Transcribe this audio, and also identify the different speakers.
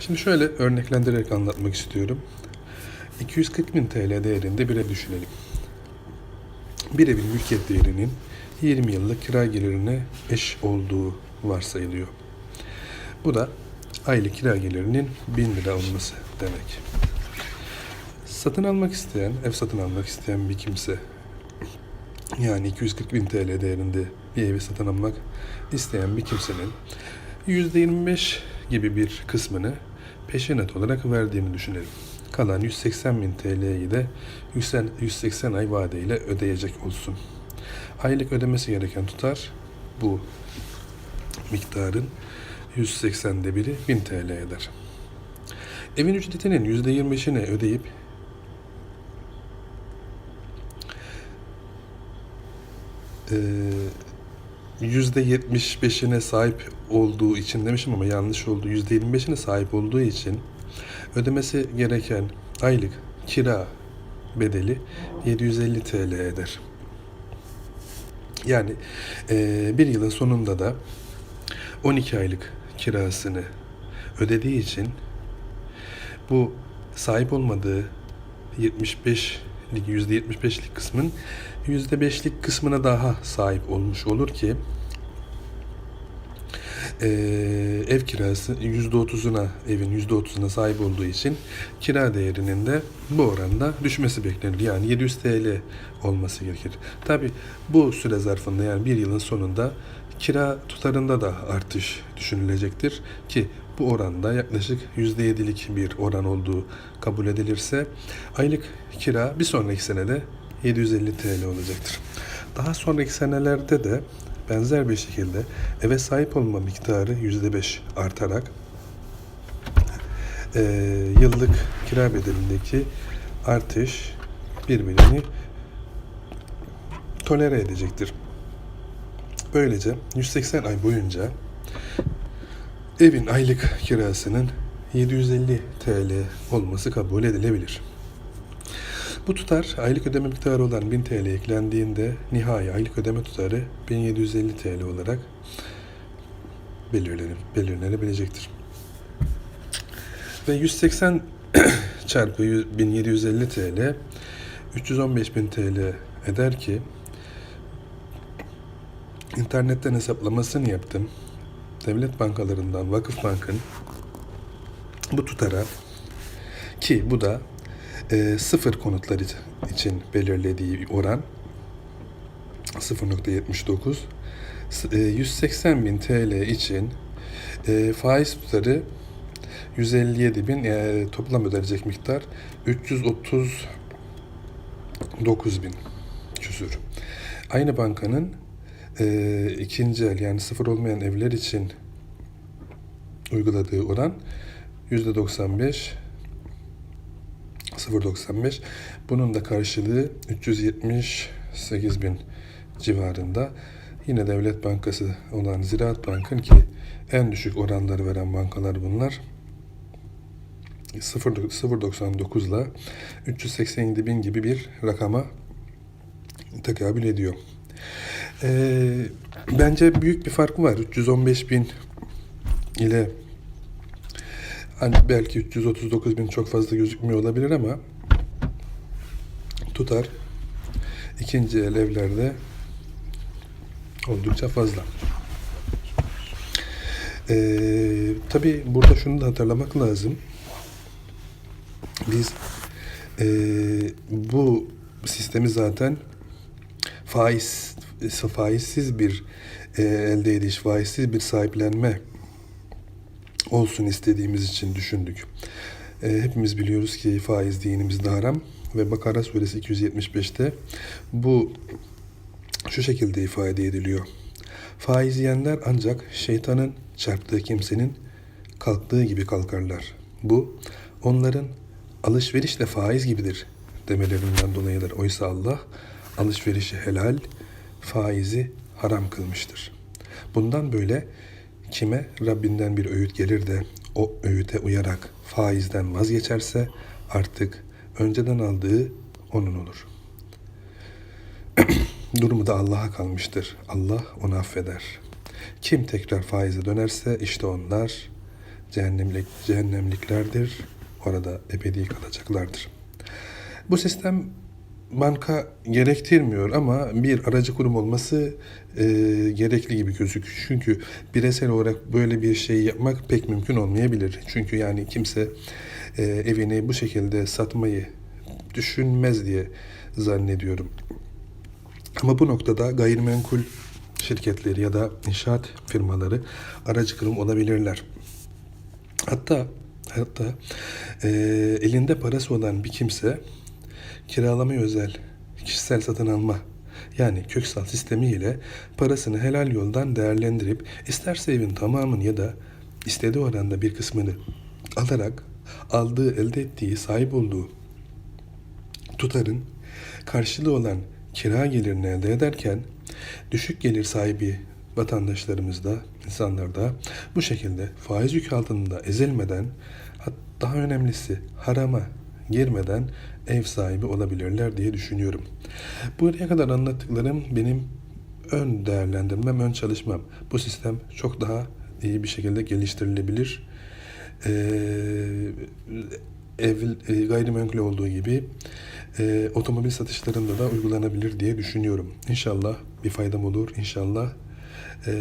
Speaker 1: Şimdi şöyle örneklendirerek anlatmak istiyorum. 240 bin TL değerinde bir ev düşünelim. Bir evin mülkiyet değerinin 20 yıllık kira gelirine eş olduğu varsayılıyor. Bu da aylık kira gelirinin 1000 lira olması demek. Satın almak isteyen, ev satın almak isteyen bir kimse yani 240 bin TL değerinde bir evi satın almak isteyen bir kimsenin %25 gibi bir kısmını peşinat olarak verdiğini düşünelim. Kalan 180 bin TL'yi de 180 180 ay vadeyle ödeyecek olsun. Aylık ödemesi gereken tutar bu miktarın 180'de biri 1000 TL eder. Evin ücretinin %25'ini ödeyip Ee, %75'ine sahip olduğu için demişim ama yanlış oldu. %25'ine sahip olduğu için ödemesi gereken aylık kira bedeli 750 TL eder. Yani eee, bir yılın sonunda da 12 aylık kirasını ödediği için bu sahip olmadığı 75'lik %75'lik kısmın %5'lik kısmına daha sahip olmuş olur ki eee, ev kirası %30'una evin %30'una sahip olduğu için kira değerinin de bu oranda düşmesi beklenir. Yani 700 TL olması gerekir. Tabi bu süre zarfında yani bir yılın sonunda kira tutarında da artış düşünülecektir ki bu oranda yaklaşık %7'lik bir oran olduğu kabul edilirse aylık kira bir sonraki senede 750 TL olacaktır. Daha sonraki senelerde de benzer bir şekilde eve sahip olma miktarı %5 artarak eee, yıllık kira bedelindeki artış birbirini tolere edecektir. Böylece 180 ay boyunca evin aylık kirasının 750 TL olması kabul edilebilir. Bu tutar aylık ödeme miktarı olan 1000 TL eklendiğinde nihai aylık ödeme tutarı 1750 TL olarak belirlenir, belirlenebilecektir. Ve 180 çarpı 100 1750 TL 315 bin TL eder ki internetten hesaplamasını yaptım. Devlet bankalarından Vakıf Bank'ın bu tutara ki bu da e, sıfır konutlar için belirlediği oran 0.79 S- e, 180 bin TL için e, faiz tutarı 157 bin e, toplam ödenecek miktar 339 bin küsür. Aynı bankanın e, ikinci el yani sıfır olmayan evler için uyguladığı oran %95 0.95 bunun da karşılığı 378 bin civarında. Yine Devlet Bankası olan Ziraat Bank'ın ki en düşük oranları veren bankalar bunlar. 0 0.99 ile 387 bin gibi bir rakama tekabül ediyor. Ee, bence büyük bir fark var. 315 bin ile hani belki 339 bin çok fazla gözükmüyor olabilir ama tutar ikinci el evlerde oldukça fazla. Ee, tabii burada şunu da hatırlamak lazım. Biz ee, bu sistemi zaten faiz faizsiz bir e, elde ediş, faizsiz bir sahiplenme olsun istediğimiz için düşündük. E, hepimiz biliyoruz ki faiz dinimizde haram ve Bakara suresi 275'te bu şu şekilde ifade ediliyor. Faiz yiyenler ancak şeytanın çarptığı kimsenin kalktığı gibi kalkarlar. Bu onların alışverişle faiz gibidir demelerinden dolayıdır. Oysa Allah alışverişi helal, faizi haram kılmıştır. Bundan böyle kime Rabbinden bir öğüt gelir de o öğüte uyarak faizden vazgeçerse artık önceden aldığı onun olur. Durumu da Allah'a kalmıştır. Allah onu affeder. Kim tekrar faize dönerse işte onlar cehennemlik, cehennemliklerdir. Orada ebedi kalacaklardır. Bu sistem banka gerektirmiyor ama bir aracı kurum olması e, gerekli gibi gözüküyor. Çünkü bireysel olarak böyle bir şey yapmak pek mümkün olmayabilir. Çünkü yani kimse e, evini bu şekilde satmayı düşünmez diye zannediyorum. Ama bu noktada gayrimenkul şirketleri ya da inşaat firmaları aracı kurum olabilirler. Hatta hatta e, elinde parası olan bir kimse kiralamaya özel kişisel satın alma yani köksal sistemi ile parasını helal yoldan değerlendirip isterse evin tamamını ya da istediği oranda bir kısmını alarak aldığı elde ettiği sahip olduğu tutarın karşılığı olan kira gelirini elde ederken düşük gelir sahibi vatandaşlarımız da insanlar da bu şekilde faiz yükü altında ezilmeden daha önemlisi harama girmeden ev sahibi olabilirler diye düşünüyorum. Buraya kadar anlattıklarım benim ön değerlendirmem, ön çalışmam. Bu sistem çok daha iyi bir şekilde geliştirilebilir. Ee, ev, e, gayrimenkul olduğu gibi e, otomobil satışlarında da uygulanabilir diye düşünüyorum. İnşallah bir faydam olur. İnşallah e,